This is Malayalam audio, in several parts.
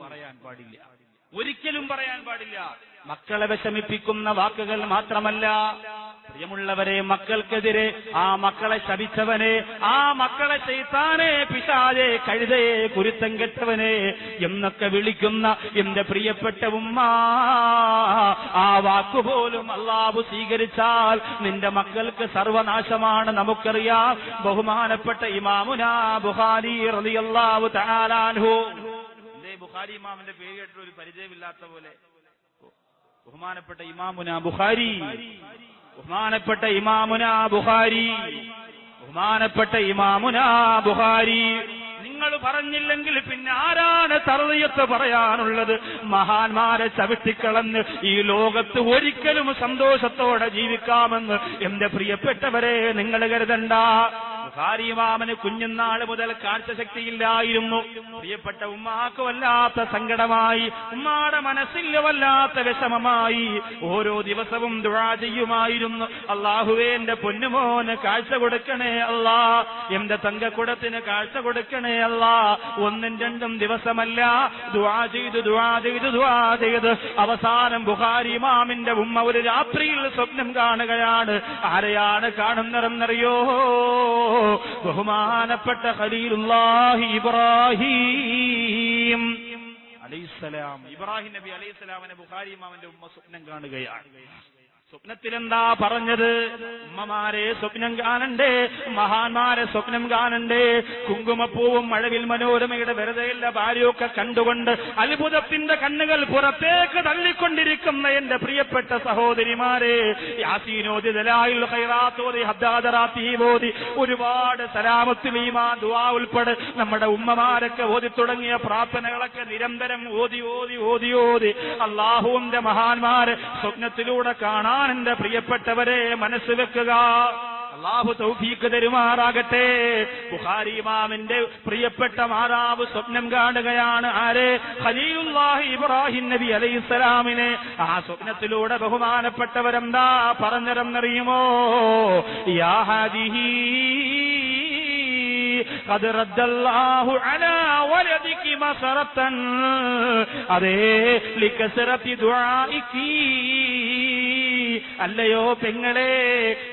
പറയാൻ പാടില്ല. ഒരിക്കലും പറയാൻ പാടില്ല. മക്കളെ വിഷമിപ്പിക്കുന്ന വാക്കുകൾ മാത്രമല്ല പ്രിയമുള്ളവരെ മക്കൾക്കെതിരെ ആ മക്കളെ ശപിച്ചവനെ ആ മക്കളെ ചെയ്താനെ പിശാലെ കഴുതയെ കുരുത്തം കെട്ടവനെ എന്നൊക്കെ വിളിക്കുന്ന എന്റെ പ്രിയപ്പെട്ട ഉമ്മ ആ വാക്കുപോലും അള്ളാബു സ്വീകരിച്ചാൽ നിന്റെ മക്കൾക്ക് സർവനാശമാണ് നമുക്കറിയാം. ബഹുമാനപ്പെട്ട ഇമാമുന ബുഹാരി റളിയല്ലാഹു തആലാൻഹു ബുഖാരി ഇമാമിന്റെ പേര് കേട്ടിട്ട് ഒരു പരിചയമില്ലാത്ത പോലെ. ബഹുമാനപ്പെട്ട ഇമാമുന ബുഖാരി. ബഹുമാനപ്പെട്ട ഇമാമുന ബുഖാരി. ബഹുമാനപ്പെട്ട ഇമാമുന ബുഖാരി. നിങ്ങൾ പറഞ്ഞില്ലെങ്കിൽ പിന്നെ ആരാണ് തറയത്ത് പറയാനുള്ളത്? മഹാന്മാരെ ചവിട്ടിക്കളഞ്ഞ് ഈ ലോകത്ത് ഒരിക്കലും സന്തോഷത്തോടെ ജീവിക്കാമെന്ന് എന്റെ പ്രിയപ്പെട്ടവരെ നിങ്ങൾ കരുതണ്ട. ബുഖാരി ഇമാമന് കുഞ്ഞുനാൾ മുതൽ കാഴ്ചശക്തിയില്ലായിരുന്നു. പ്രിയപ്പെട്ട ഉമ്മാക്ക് വല്ലാത്ത സങ്കടമായി ഉമ്മാടെ മനസ്സിൽ വല്ലാത്ത വിഷമമായി. ഓരോ ദിവസവും ദുഴാ ചെയ്യുമായിരുന്നു. അള്ളാഹുവേ എന്റെ പൊന്നുമോന് കാഴ്ച കൊടുക്കണേ അല്ലാ. എന്റെ തങ്കക്കുടത്തിന് കാഴ്ച കൊടുക്കണേ അല്ലാ. ഒന്നും രണ്ടും ദിവസമല്ല. ദുആ ചെയ്ത് ദുആ ചെയ്ത് ദുആ ചെയ്ത്. അവസാനം ബുഖാരി ഇമാമിന്റെ ഉമ്മ ഒരു രാത്രിയിൽ സ്വപ്നം കാണുകയാണ്. ആരെയാണ് കാണുന്നതെന്നറിയോ? ബഹുമാനപ്പെട്ട ഖലീലുല്ലാഹി ഇബ്രാഹിം. അലൈഹിസ്സലാം ഇബ്രാഹിം നബി അലൈഹിസ്സലാമിനെ ബുഖാരി ഇമാമിന്റെ ഉമ്മ സ്വപ്നം കാണുകയാണ്. സ്വപ്നത്തിൽ എന്താ പറഞ്ഞത്? ഉമ്മമാരെ സ്വപ്നം കാണണ്ടേ? മഹാന്മാരെ സ്വപ്നം കാണണ്ടേ? കുങ്കുമപ്പൂവും മഴവിൽ മനോരമയുടെ വെറുതെയുള്ള ഭാര്യയൊക്കെ കണ്ടുകൊണ്ട് അത്ഭുതത്തിന്റെ കണ്ണുകൾ പുറത്തേക്ക് തള്ളിക്കൊണ്ടിരിക്കുന്ന എന്റെ പ്രിയപ്പെട്ട സഹോദരിമാരെ യാസീനോദി ദലായിൽ ഓതി ഒരുപാട് സലാമത്ത് ഈമാ ദുആ ഉൾപ്പെടെ നമ്മുടെ ഉമ്മമാരൊക്കെ ഓതി തുടങ്ങിയ പ്രാർത്ഥനകളൊക്കെ നിരന്തരം ഓതി ഓതി ഓതി ഓതി. അള്ളാഹുവിന്റെ മഹാന്മാരെ സ്വപ്നത്തിലൂടെ കാണാൻ എന്റെ പ്രിയപ്പെട്ടവരെ മനസ്സ് വെക്കുക അള്ളാഹു തൗഫീക്ക് തരുമാറാകട്ടെ ബുഖാരി ഇമാമിന്റെ പ്രിയപ്പെട്ട മാതാവ് സ്വപ്നം കാണുകയാണ് ആരെ ഖലീലുല്ലാഹി ഇബ്രാഹിം നബി അലൈഹിസ്സലാമിനെ ആ സ്വപ്നത്തിലൂടെ ബഹുമാനപ്പെട്ടവരെന്താ പറഞ്ഞതെന്നറിയുമോ യാ ഹാദിഹി قد رد الله على ولدك مسرة അതേ لكسرة دعائك അല്ലയോ പെങ്ങളെ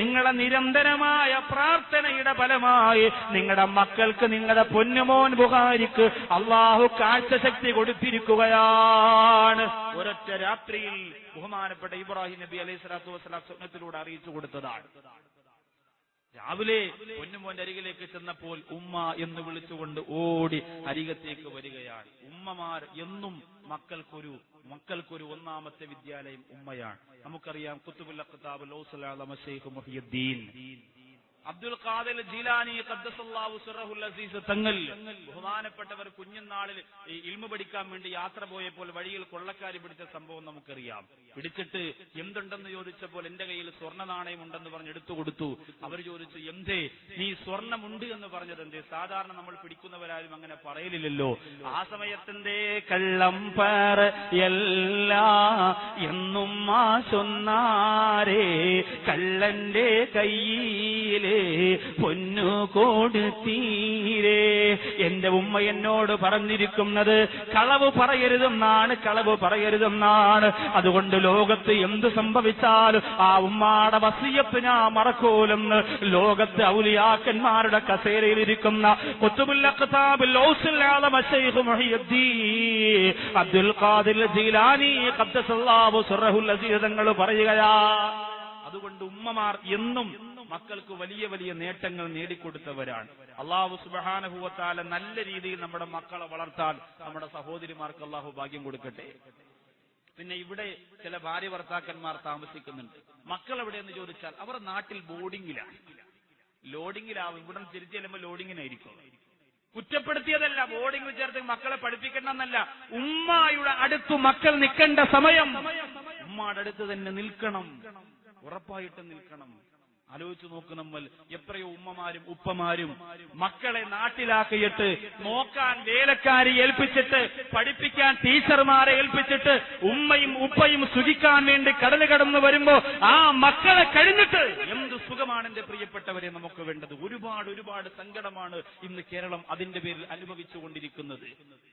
നിങ്ങളെ നിരന്തരമായ പ്രാർത്ഥനയുടെ ഫലമായി നിങ്ങളുടെ മക്കൾക്ക് നിങ്ങളുടെ പൊന്നുമോൻ ബുഹാരിക്ക് അള്ളാഹു കാഴ്ചശക്തി കൊടുത്തിരിക്കുകയാണ്. ഒരൊറ്റ രാത്രിയിൽ ബഹുമാനപ്പെട്ട ഇബ്രാഹിം നബി അലൈഹി സ്വലാത്തു വസ്സലാം സ്വപ്നത്തിലൂടെ അറിയിച്ചു കൊടുത്തതാണ്. രാവിലെ പൊന്നുമോന്റെ അരികിലേക്ക് ചെന്നപ്പോൾ ഉമ്മ എന്ന് വിളിച്ചുകൊണ്ട് ഓടി അരികത്തേക്ക് വരികയാണ്. ഉമ്മമാർ എന്നും മക്കൾക്കൊരു മക്കൾക്കൊരു ഒന്നാമത്തെ വിദ്യാലയം ഉമ്മയാണ്. നമുക്കറിയാം കുത്തുബുല്ല അഖ്താബ് ലൗസലാമ ഷെയ്ഖ് മുഹിയുദ്ദീൻ. അബ്ദുൽ ഖാദൽ ജീലാനി ഖദ്ദസല്ലാഹു സറഹുൽ അസീസ് തങ്ങൾ ബഹുമാനപ്പെട്ടവർ കുഞ്ഞുനാളിൽ ഈ ഇൽമു പഠിക്കാൻ വേണ്ടി യാത്ര പോയപ്പോൾ വഴിയിൽ കൊള്ളക്കാരി പിടിച്ച സംഭവം നമുക്കറിയാം. പിടിച്ചിട്ട് എന്തുണ്ടെന്ന് ചോദിച്ചപ്പോൾ എന്റെ കയ്യിൽ സ്വർണ നാണയം ഉണ്ടെന്ന് പറഞ്ഞ് എടുത്തു കൊടുത്തു. അവർ ചോദിച്ചു എന്തേ നീ സ്വർണമുണ്ട് എന്ന് പറഞ്ഞത് എന്തേ? സാധാരണ നമ്മൾ പിടിക്കുന്നവരാരും അങ്ങനെ പറയലില്ലല്ലോ. ആ സമയത്തിന്റെ കള്ളം പറയല്ല എന്നും ആ ചൊന്നാരേ കള്ളന്റെ കയ്യിലെ പൊന്നു കൊടുത്തീരേ എന്റെ ഉമ്മ എന്നോട് പറഞ്ഞിരിക്കുന്നത് കളവ് പറയരുതെന്നാണ് കളവ് പറയരുതെന്നാണ്. അതുകൊണ്ട് ലോകത്ത് എന്ത് സംഭവിച്ചാലും ആ ഉമ്മാടെ വസീയത്ത് ഞാൻ മറക്കൂലെന്ന് ലോകത്ത് ഔലിയാക്കന്മാരുടെ കസേരയിലിരിക്കുന്ന അബ്ദുൽ പറയുകയാ അതുകൊണ്ട് ഉമ്മമാർ എന്നും മക്കൾക്ക് വലിയ വലിയ നേട്ടങ്ങൾ നേടിക്കൊടുത്തവരാണ്. അള്ളാഹു സുബഹാനഹുവത്താല നല്ല രീതിയിൽ നമ്മുടെ മക്കളെ വളർത്താൻ നമ്മുടെ സഹോദരിമാർക്ക് അള്ളാഹു ഭാഗ്യം കൊടുക്കട്ടെ. പിന്നെ ഇവിടെ ചില ഭാര്യ ഭർത്താക്കന്മാർ താമസിക്കുന്നുണ്ട്. മക്കൾ എവിടെയെന്ന് ചോദിച്ചാൽ അവർ നാട്ടിൽ ബോർഡിങ്ങിലാണ്. ലോഡിങ്ങിലാവും. ഇവിടെ തിരിച്ചു ചെല്ലുമ്പോൾ ലോഡിങ്ങിനായിരിക്കും. കുറ്റപ്പെടുത്തിയതല്ല ബോർഡിംഗ് ചേർത്ത് മക്കളെ പഠിപ്പിക്കണമെന്നല്ല. ഉമ്മായുടെ അടുത്തു മക്കൾ നിൽക്കേണ്ട സമയം. ഉമ്മയുടെ അടുത്ത് തന്നെ നിൽക്കണം. ഉറപ്പായിട്ട് നിൽക്കണം. ആലോചിച്ചു നോക്ക് നമ്മൾ. എത്രയോ ഉമ്മമാരും ഉപ്പമാരും മക്കളെ നാട്ടിലാക്കിയിട്ട് നോക്കാൻ വേലക്കാരി ഏൽപ്പിച്ചിട്ട് പഠിപ്പിക്കാൻ ടീച്ചർമാരെ ഏൽപ്പിച്ചിട്ട് ഉമ്മയും ഉപ്പയും സുഖിക്കാൻ വേണ്ടി കടൽ കടന്നു വരുമ്പോ ആ മക്കളെ കഴിഞ്ഞിട്ട് എന്ത് സുഖമാണ് എന്റെ പ്രിയപ്പെട്ടവരെ നമുക്ക് വേണ്ടത്? ഒരുപാട് ഒരുപാട് സങ്കടമാണ് ഇന്ന് കേരളം അതിന്റെ പേരിൽ അനുഭവിച്ചുകൊണ്ടിരിക്കുന്നത്.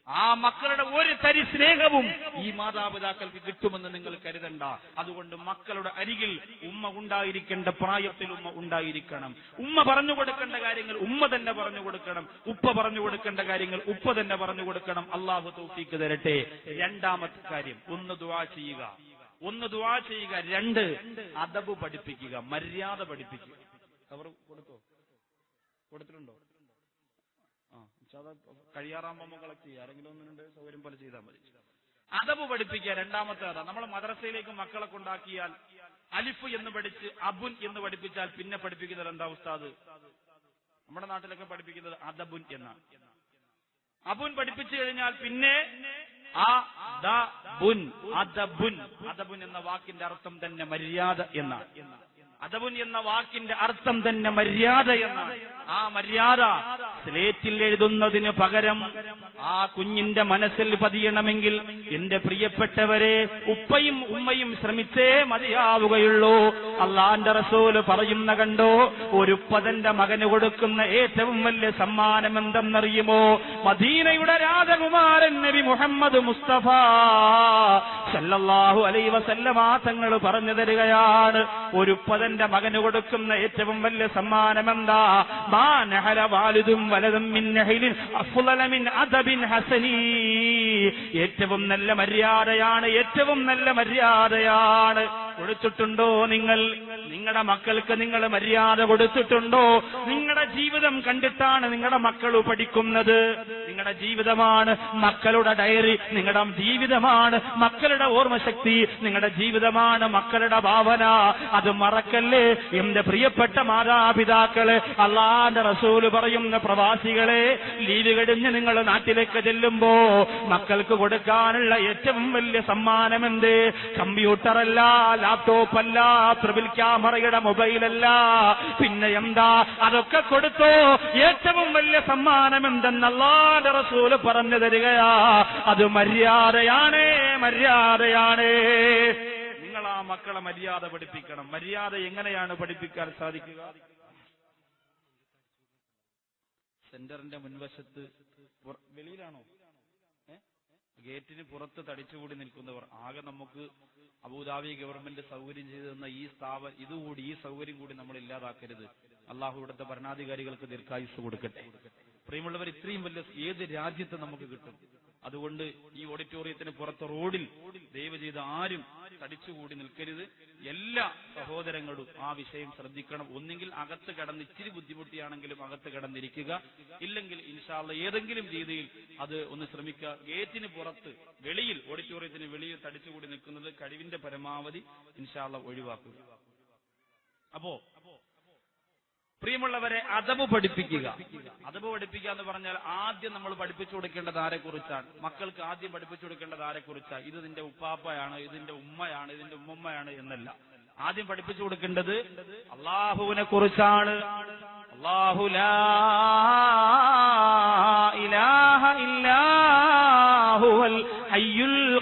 ആ മക്കളുടെ ഒരു തരി സ്നേഹവും ഈ മാതാപിതാക്കൾക്ക് കിട്ടുമെന്ന് നിങ്ങൾ കരുതണ്ട. അതുകൊണ്ട് മക്കളുടെ അരികിൽ ഉമ്മ ഉണ്ടായിരിക്കേണ്ട പ്രായത്തിൽ ഉമ്മ ഉണ്ടായിരിക്കണം. ഉമ്മ പറഞ്ഞു കൊടുക്കേണ്ട കാര്യങ്ങൾ ഉമ്മ തന്നെ പറഞ്ഞു കൊടുക്കണം. ഉപ്പ പറഞ്ഞു കൊടുക്കേണ്ട കാര്യങ്ങൾ ഉപ്പ തന്നെ പറഞ്ഞു കൊടുക്കണം. അള്ളാഹു തൗഫീക്ക് തരട്ടെ. രണ്ടാമത്തെ കാര്യം ഒന്ന് ദുവാ ചെയ്യുക. ഒന്ന് ദുവാ ചെയ്യുക. രണ്ട് അദബ് പഠിപ്പിക്കുക. മര്യാദ പഠിപ്പിക്കുക. അവർ കൊടുത്തോ? കൊടുത്തിട്ടുണ്ടോ? ആ കഴിയാറാകുമ്പോൾ കളക്ട് ചെയ്യുക ആരെങ്കിലും ഒന്നിനുണ്ട് സൗകര്യം പോലെ ചെയ്താൽ മതി. അദബ് പഠിപ്പിക്കുക രണ്ടാമത്തെ അതാ. നമ്മൾ മദ്രസയിലേക്ക് മക്കളെ കൊണ്ടാക്കിയാൽ അലിഫ് എന്ന് പഠിച്ച് അബുൻ എന്ന് പഠിപ്പിച്ചാൽ പിന്നെ പഠിപ്പിക്കുന്നത് എന്താ ഉസ്താദ്? നമ്മുടെ നാട്ടിലൊക്കെ പഠിപ്പിക്കുന്നത് അദബുൻ എന്നാണ് അബുൻ പഠിപ്പിച്ചു കഴിഞ്ഞാൽ പിന്നെ അദബുൻ അദബുൻ എന്ന വാക്കിന്റെ അർത്ഥം തന്നെ മര്യാദ എന്നാണ് അദബുൻ എന്ന വാക്കിന്റെ അർത്ഥം തന്നെ മര്യാദ എന്നാണ്. ആ മര്യാദ സ്ലേറ്റിൽ എഴുതുന്നതിന് പകരം ആ കുഞ്ഞിന്റെ മനസ്സിൽ പതിയണമെങ്കിൽ എന്റെ പ്രിയപ്പെട്ടവരെ ഉപ്പയും ഉമ്മയും ശ്രമിച്ചേ മതിയാവുകയുള്ളൂ. അള്ളാന്റെ റസൂൽ പറയുന്ന കണ്ടോ ഒരു ഉപ്പതന്റെ മകന് കൊടുക്കുന്ന ഏറ്റവും വലിയ സമ്മാനം എന്തെന്നറിയുമോ? മദീനയുടെ രാജകുമാരൻ നബി മുഹമ്മദ് മുസ്തഫ സല്ലല്ലാഹു അലൈ വസല്ലമ തങ്ങൾ പറഞ്ഞു തരികയാണ് ഒരു ഉപ്പതന്റെ മകന് കൊടുക്കുന്ന ഏറ്റവും വലിയ സമ്മാനം എന്താ ഏറ്റവും നല്ല മര്യാദയാണ് ഏറ്റവും നല്ല മര്യാദയാണ്. കൊടുത്തിട്ടുണ്ടോ നിങ്ങൾ? നിങ്ങളുടെ മക്കൾക്ക് നിങ്ങൾ മര്യാദ കൊടുത്തിട്ടുണ്ടോ? നിങ്ങളുടെ ജീവിതം കണ്ടിട്ടാണ് നിങ്ങളുടെ മക്കൾ പഠിക്കുന്നത്. നിങ്ങളുടെ ജീവിതമാണ് മക്കളുടെ ഡയറി നിങ്ങളുടെ ജീവിതമാണ് മക്കളുടെ ഓർമ്മശക്തി നിങ്ങളുടെ ജീവിതമാണ് മക്കളുടെ ഭാവന. അത് മറക്കല്ലേ? എന്റെ പ്രിയപ്പെട്ട മാതാപിതാക്കളെ അള്ളാന്റെ റസൂൽ പറയുന്ന പ്രവാസികളെ ലീവ് കഴിഞ്ഞ് നിങ്ങൾ നാട്ടിലേക്ക് ചെല്ലുമ്പോ മക്കൾക്ക് കൊടുക്കാനുള്ള ഏറ്റവും വലിയ സമ്മാനം എന്ത് കമ്പ്യൂട്ടറല്ല ലാപ്ടോപ്പ് അല്ല ട്രിപ്പിൾ ക്യാമറയുടെ മൊബൈലല്ല. പിന്നെ എന്താ? അതൊക്കെ കൊടുത്തോ? ഏറ്റവും വലിയ സമ്മാനം എന്തെന്നല്ലാതെ റസൂൽ പറഞ്ഞു തരികയാ. അത് മര്യാദയാണ് മര്യാദയാണ്. നിങ്ങൾ ആ മക്കളെ മര്യാദ പഠിപ്പിക്കണം. മര്യാദ എങ്ങനെയാണ് പഠിപ്പിക്കാൻ സാധിക്കുക? സെന്ററിന്റെ മുൻവശത്ത് വെളിയിലാണോ? ഗേറ്റിന് പുറത്ത് തടിച്ചുകൂടി നിൽക്കുന്നവർ. ആകെ നമുക്ക് അബുദാബി ഗവൺമെന്റ് സൗകര്യം ചെയ്തു തന്ന ഈ സ്ഥാപനം ഇതുകൂടി ഈ സൗകര്യം കൂടി നമ്മൾ ഇല്ലാതാക്കരുത്. അള്ളാഹു ഇവിടുത്തെ ഭരണാധികാരികൾക്ക് ദീർഘായുസ് കൊടുക്കട്ടെ. പ്രിയമുള്ളവർ ഇത്രയും വലിയ ഏത് രാജ്യത്ത് നമുക്ക് കിട്ടും? അതുകൊണ്ട് ഈ ഓഡിറ്റോറിയത്തിന് പുറത്ത് റോഡിൽ ദയവ് ചെയ്ത് ആരും തടിച്ചുകൂടി നിൽക്കരുത്. എല്ലാ സഹോദരങ്ങളും ആ വിഷയം ശ്രദ്ധിക്കണം. ഒന്നെങ്കിൽ അകത്ത് കിടന്ന് ഇച്ചിരി ബുദ്ധിമുട്ടിയാണെങ്കിലും അകത്ത് കിടന്നിരിക്കുക. ഇല്ലെങ്കിൽ ഇൻഷാല്ല ഏതെങ്കിലും രീതിയിൽ അത് ഒന്ന് ശ്രമിക്കുക. ഗേറ്റിന് പുറത്ത് വെളിയിൽ ഓഡിറ്റോറിയത്തിന് വെളിയിൽ തടിച്ചുകൂടി നിൽക്കുന്നത് കഴിവിന്റെ പരമാവധി ഇൻഷാല്ല ഒഴിവാക്കുക. അപ്പോ പ്രിയമുള്ളവരെ അതബ് പഠിപ്പിക്കുക. അതബ് പഠിപ്പിക്കുക എന്ന് പറഞ്ഞാൽ ആദ്യം നമ്മൾ പഠിപ്പിച്ചു കൊടുക്കേണ്ടത് ആരെക്കുറിച്ചാണ്? മക്കൾക്ക് ആദ്യം പഠിപ്പിച്ചു കൊടുക്കേണ്ടത് ആരെ കുറിച്ചാണ് ഇത് നിന്റെ ഉപ്പാപ്പയാണ് ഇതിന്റെ ഉമ്മയാണ് ഇതിന്റെ ഉമ്മമ്മയാണ് എന്നല്ല. ആദ്യം പഠിപ്പിച്ചു കൊടുക്കേണ്ടത് അള്ളാഹുവിനെ കുറിച്ചാണ്. അള്ളാഹു ഇലാഹ ഇല്ലാഹുവൽ ഹയ്യുൽ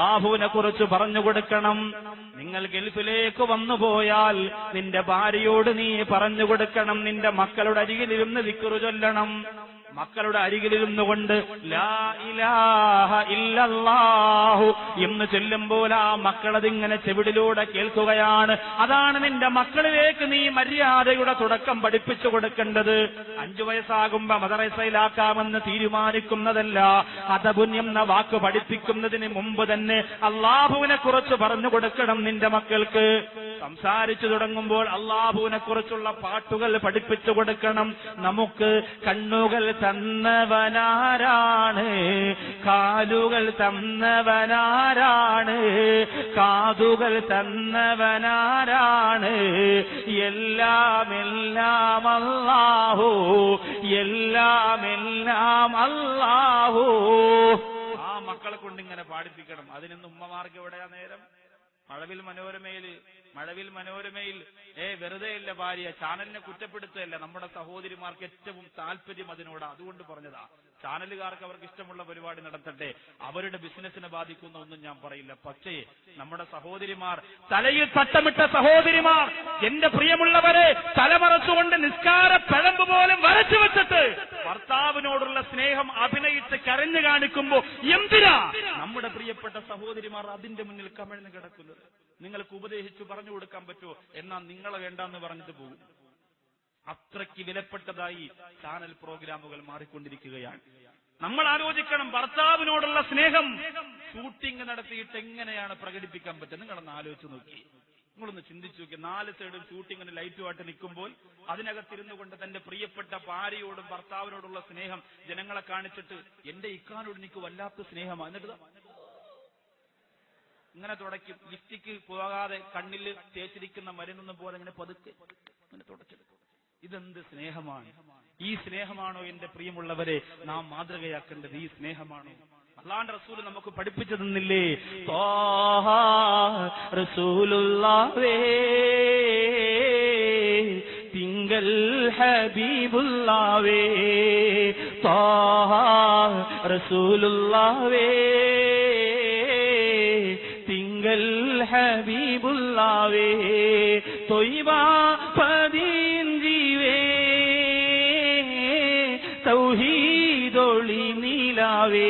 അള്ളാഹുവിനെ കുറിച്ച് പറഞ്ഞു കൊടുക്കണം. നിങ്ങൾ ഗൾഫിലേക്ക് വന്നു പോയാൽ നിന്റെ ഭാര്യയോട് നീ പറഞ്ഞു കൊടുക്കണം. നിന്റെ മക്കളുടെ അരികിലിരുന്ന് വിക്കുറു ചൊല്ലണം. മക്കളുടെ അരികിലിരുന്നു കൊണ്ട് എന്ന് ചെല്ലുമ്പോൾ ആ മക്കളതിങ്ങനെ ചെവിടിലൂടെ കേൾക്കുകയാണ്. അതാണ് നിന്റെ മക്കളിലേക്ക് നീ മര്യാദയുടെ തുടക്കം പഠിപ്പിച്ചു കൊടുക്കേണ്ടത്. അഞ്ചു വയസ്സാകുമ്പോ മദറസയിലാക്കാമെന്ന് തീരുമാനിക്കുന്നതല്ല. അതപുൻ എന്ന വാക്ക് പഠിപ്പിക്കുന്നതിന് മുമ്പ് തന്നെ അള്ളാഹുവിനെ കുറിച്ച് പറഞ്ഞു കൊടുക്കണം നിന്റെ മക്കൾക്ക്. സംസാരിച്ചു തുടങ്ങുമ്പോൾ അള്ളാഹുവിനെ കുറിച്ചുള്ള പാട്ടുകൾ പഠിപ്പിച്ചു കൊടുക്കണം. നമുക്ക് കണ്ണുകൾ തന്നവനാരാണ്? കാലുകൾ തന്നവനാരാണ്? കാതുകൾ തന്നവനാരാണ്? എല്ലാം എല്ലാം അല്ലാഹു എല്ലാം എല്ലാം അല്ലാഹു. ആ മക്കളെ കൊണ്ട് ഇങ്ങനെ പാടിപ്പിക്കണം. അതിനൊന്നും ഉമ്മമാർക്ക് എവിടെയാ നേരം? മഴവിൽ മനോരമയിൽ മഴവിൽ മനോരമയിൽ. ഏ വെറുതെ ഇല്ല ഭാര്യ ചാനലിനെ കുറ്റപ്പെടുത്തുകയല്ല. നമ്മുടെ സഹോദരിമാർക്ക് ഏറ്റവും താല്പര്യം അതിനോട്. അതുകൊണ്ട് പറഞ്ഞതാ. ചാനലുകാർക്ക് അവർക്ക് ഇഷ്ടമുള്ള പരിപാടി നടത്തട്ടെ. അവരുടെ ബിസിനസ്സിനെ ബാധിക്കുന്ന ഒന്നും ഞാൻ പറയില്ല. പക്ഷേ നമ്മുടെ സഹോദരിമാർ തലയിൽ തട്ടമിട്ട സഹോദരിമാർ എന്റെ പ്രിയമുള്ളവരെ തലമറച്ചുകൊണ്ട് നിസ്കാര പിഴമ്പ് പോലും വരച്ചു വെച്ചിട്ട് സ്നേഹം അഭിനയിച്ച് കരഞ്ഞു കാണിക്കുമ്പോ എന്തിനാ? നമ്മുടെ പ്രിയപ്പെട്ട സഹോദരിമാർ അതിന്റെ മുന്നിൽ കമിഴ്ന്ന് കിടക്കുന്നത്. നിങ്ങൾക്ക് ഉപദേശിച്ചു പറഞ്ഞു കൊടുക്കാൻ പറ്റുമോ? എന്നാ നിങ്ങളെ വേണ്ടെന്ന് പറഞ്ഞിട്ട് പോകും. അത്രയ്ക്ക് വിലപ്പെട്ടതായി ചാനൽ പ്രോഗ്രാമുകൾ മാറിക്കൊണ്ടിരിക്കുകയാണ്. നമ്മൾ ആലോചിക്കണം ഭർത്താവിനോടുള്ള സ്നേഹം. ഷൂട്ടിംഗ് നടത്തിയിട്ട് എങ്ങനെയാണ് പ്രകടിപ്പിക്കാൻ പറ്റുന്നത്? നിങ്ങളൊന്ന് ആലോചിച്ച് നോക്കി നിങ്ങളൊന്ന് ചിന്തിച്ചു നോക്കി. നാല് സൈഡും ഷൂട്ടിങ്ങിന് ലൈറ്റുമായിട്ട് നിൽക്കുമ്പോൾ അതിനകത്തിരുന്നു കൊണ്ട് തന്റെ പ്രിയപ്പെട്ട ഭാര്യയോടും ഭർത്താവിനോടുള്ള സ്നേഹം ജനങ്ങളെ കാണിച്ചിട്ട് എന്റെ ഇക്കാനോട് എനിക്ക് വല്ലാത്ത സ്നേഹമാണ് എന്നിട്ട് ഇങ്ങനെ തുടയ്ക്കും. ലിഫ്റ്റിക്ക് പോകാതെ കണ്ണിൽ തേച്ചിരിക്കുന്ന മരുന്നൊന്നും പോലെ ഇങ്ങനെ പതുക്കെ ഇങ്ങനെ തുടച്ചെടുക്കും. ഇതെന്ത് സ്നേഹമാണ്? ഈ സ്നേഹമാണോ എന്റെ പ്രിയമുള്ളവരെ നാം മാതൃകയാക്കേണ്ടത്? ഈ സ്നേഹമാണോ? അള്ളാന്റെ റസൂൽ നമുക്ക് പഠിപ്പിച്ചു തന്നില്ലേ? റസൂലുള്ളാവേ തിങ്കൾ ഹബീബുല്ലാവേ ത്വാഹ റസൂലുള്ളാവേ തിങ്കൾ ഹബീബുല്ലാവേ തൊയ്വാ പതിൻ ജീവേ തൗഹീദൊളി നീലാവേ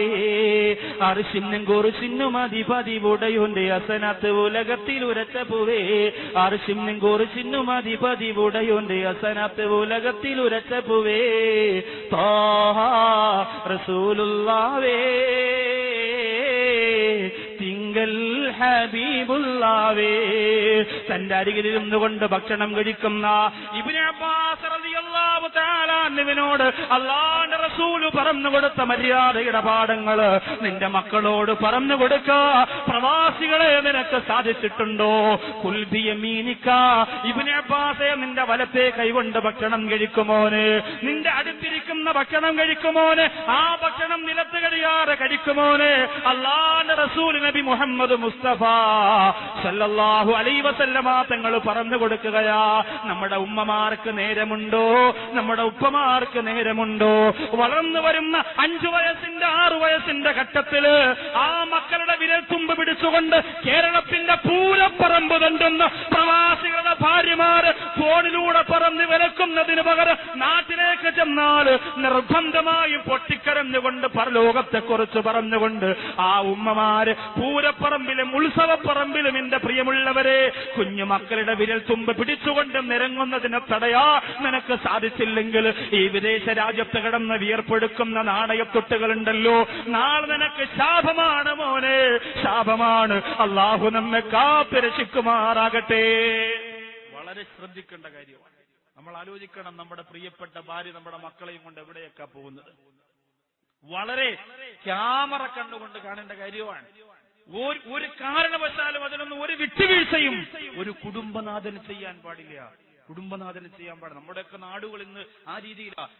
അർശിന്നും കുറിച്ചിന്നും അധിപതിവുടയുണ്ട് അസനത്ത് ഉലകത്തിൽ ഉരച്ച പൂവേ. അർശിന്നും കുറിച്ചിന്നും അധിപതിവുടയുണ്ട് അസനത്ത് ഉലകത്തിൽ ഉരച്ച പൂവേ. താഹ റസൂലുള്ളാവേ. തിങ്കൽ ഹബീബുല്ലാവേ തന്റെ അരികിലിരുന്നു കൊണ്ട് ഭക്ഷണം കഴിക്കുന്ന ഇബ്നു അബ്ബാസ് അൻഹുവിനോട് അള്ളാഹുവിന്റെ റസൂൽ പറഞ്ഞു കൊടുത്ത മര്യാദയുടെ പാഠങ്ങൾ നിന്റെ മക്കളോട് പറഞ്ഞു കൊടുക്ക. പ്രവാസികളെ നിനക്ക് സാധിച്ചിട്ടുണ്ടോ? കുൽബിയ മീനിക്ക ഇബ്നു അബ്ബാസെ നിന്റെ വലത്തെ കൈകൊണ്ട് ഭക്ഷണം കഴിക്കുമോന്? നിന്റെ അടുത്തിരിക്കുന്ന ഭക്ഷണം കഴിക്കുമോന്? ആ ഭക്ഷണം നിലത്ത് കഴിയാതെ കഴിക്കുമോന്? അള്ളാന്റെ റസൂൽ നബി മുഹമ്മദ് മുസ്തഫ സല്ലല്ലാഹു അലൈ വസല്ലമ പറഞ്ഞു കൊടുക്കുകയാ. നമ്മുടെ ഉമ്മമാർക്ക് നേരമുണ്ടോ? നമ്മുടെ ഉപ്പമാർക്ക് നേരമുണ്ടോ? വളർന്നു വരുന്ന അഞ്ചു വയസ്സിന്റെ ആറു വയസ്സിന്റെ ഘട്ടത്തിൽ ആ മക്കളുടെ വിരൽ തുമ്പ് പിടിച്ചുകൊണ്ട് കേരളത്തിന്റെ പൂരപ്പറമ്പ് തണ്ടുന്ന പ്രവാസികളുടെ ഭാര്യമാർ ഫോണിലൂടെ പറന്ന് വിലക്കുന്നതിന് പകരം നാട്ടിലേക്ക് ചെന്നാൽ നിർബന്ധമായി പൊട്ടിക്കരഞ്ഞുകൊണ്ട് പരലോകത്തെക്കുറിച്ച് പറഞ്ഞുകൊണ്ട് ആ ഉമ്മമാര് പൂരപ്പറമ്പിലും ഉത്സവപ്പറമ്പിലും എന്റെ പ്രിയമുള്ളവരെ കുഞ്ഞു മക്കളുടെ വിരൽ തുമ്പ് പിടിച്ചുകൊണ്ട് നിരങ്ങുന്നതിനെ തടയാ നിനക്ക് സാധിച്ചില്ലെങ്കിൽ ഈ വിദേശ രാജ്യത്ത് കിടന്ന് വിയർപ്പെടുക്കുന്ന നാണയത്തൊട്ടുകളുണ്ടല്ലോ നാളെ നിനക്ക് ശാപമാണ് മോനെ. ശാപമാണ്. അള്ളാഹു നമ്മെ കാത്തിരശിക്കുമാറാകട്ടെ വളരെ ശ്രദ്ധിക്കേണ്ട കാര്യമാണ് നമ്മൾ ആലോചിക്കണം നമ്മുടെ പ്രിയപ്പെട്ട ഭാര്യ നമ്മുടെ മക്കളെയും കൊണ്ട് എവിടെയൊക്കെ പോകുന്നത്. വളരെ ക്യാമറ കണ്ടുകൊണ്ട് കാണേണ്ട കാര്യമാണ്. ഒരു കാരണവശാലും അതിനൊന്നും ഒരു വിട്ടുവീഴ്ചയും ഒരു കുടുംബനാഥന് ചെയ്യാൻ പാടില്ല. കുടുംബനാഥന് ചെയ്യാൻ പാടില്ല. നമ്മുടെയൊക്കെ നാടുകൾ ഇന്ന് ആ രീതിയിലാണ്